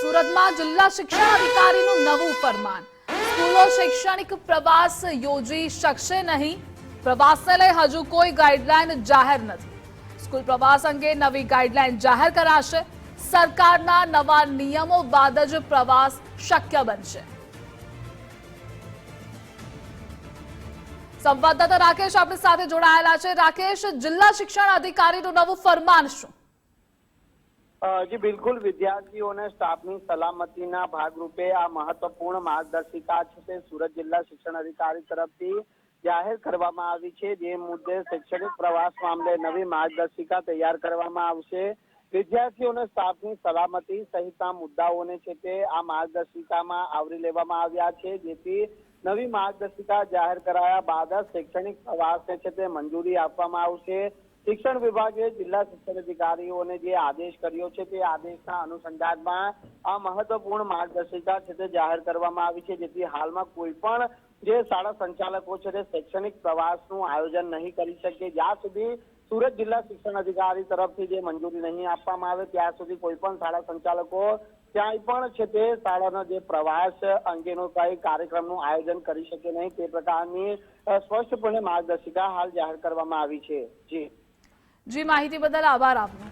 સુરતમાં જિલ્લા શિક્ષણ અધિકારીનું નવું ફરમાન. સ્કૂલો શૈક્ષણિક પ્રવાસ યોજી શકશે નહીં. પ્રવાસને લઈ હજુ કોઈ ગાઈડલાઈન જાહેર નથી. સ્કૂલ પ્રવાસ અંગે નવી ગાઈડલાઈન જાહેર કરાશે. સરકારના નવા નિયમો બાદ જ પ્રવાસ શક્ય બનશે. સંવાદદાતા રાકેશ આપણી સાથે જોડાયેલા છે. રાકેશ, જિલ્લા શિક્ષણ અધિકારીનું નવું ફરમાન શું? જી, બિલકુલ. વિદ્યાર્થીઓને સ્ટાફની સલામતીના ભાગરૂપે આ મહત્વપૂર્ણ માર્ગદર્શિકા છે તે સુરત જિલ્લા શિક્ષણ અધિકારી તરફથી જાહેર કરવામાં આવી છે. જે મુદ્દે શૈક્ષણિક પ્રવાસ મામલે નવી માર્ગદર્શિકા તૈયાર કરવામાં આવશે. વિદ્યાર્થીઓને સ્ટાફની સલામતી સહિતના મુદ્દાઓને છે તે આ માર્ગદર્શિકામાં આવરી લેવામાં આવ્યા છે. જેથી નવી માર્ગદર્શિકા જાહેર કરાયા બાદ જ શૈક્ષણિક પ્રવાસને છે તે મંજૂરી આપવામાં આવશે. શિક્ષણ વિભાગે જિલ્લા શિક્ષણ અધિકારીઓને જે આદેશ કર્યો છે તે આદેશના અનુસંધાનમાં આ મહત્વપૂર્ણ માર્ગદર્શિકા છે તે જાહેર કરવામાં આવી છે, જેથી હાલમાં કોઈ પણ જે શાળા સંચાલકો છે તે શૈક્ષણિક પ્રવાસનું આયોજન નહીં કરી શકે. જ્યાં સુધી સુરત જિલ્લા શિક્ષણ અધિકારી તરફથી જે મંજૂરી નહીં આપવામાં આવે, ત્યાં સુધી કોઈ પણ શાળા સંચાલકો ક્યાંય પણ છે તે શાળાનો જે પ્રવાસ અંગેનો કઈ કાર્યક્રમનું આયોજન કરી શકે નહીં. તે પ્રકારની સ્પષ્ટપણે માર્ગદર્શિકા હાલ જાહેર કરવામાં આવી છે. જી. જી માહિતી બદલ આભાર આપનો.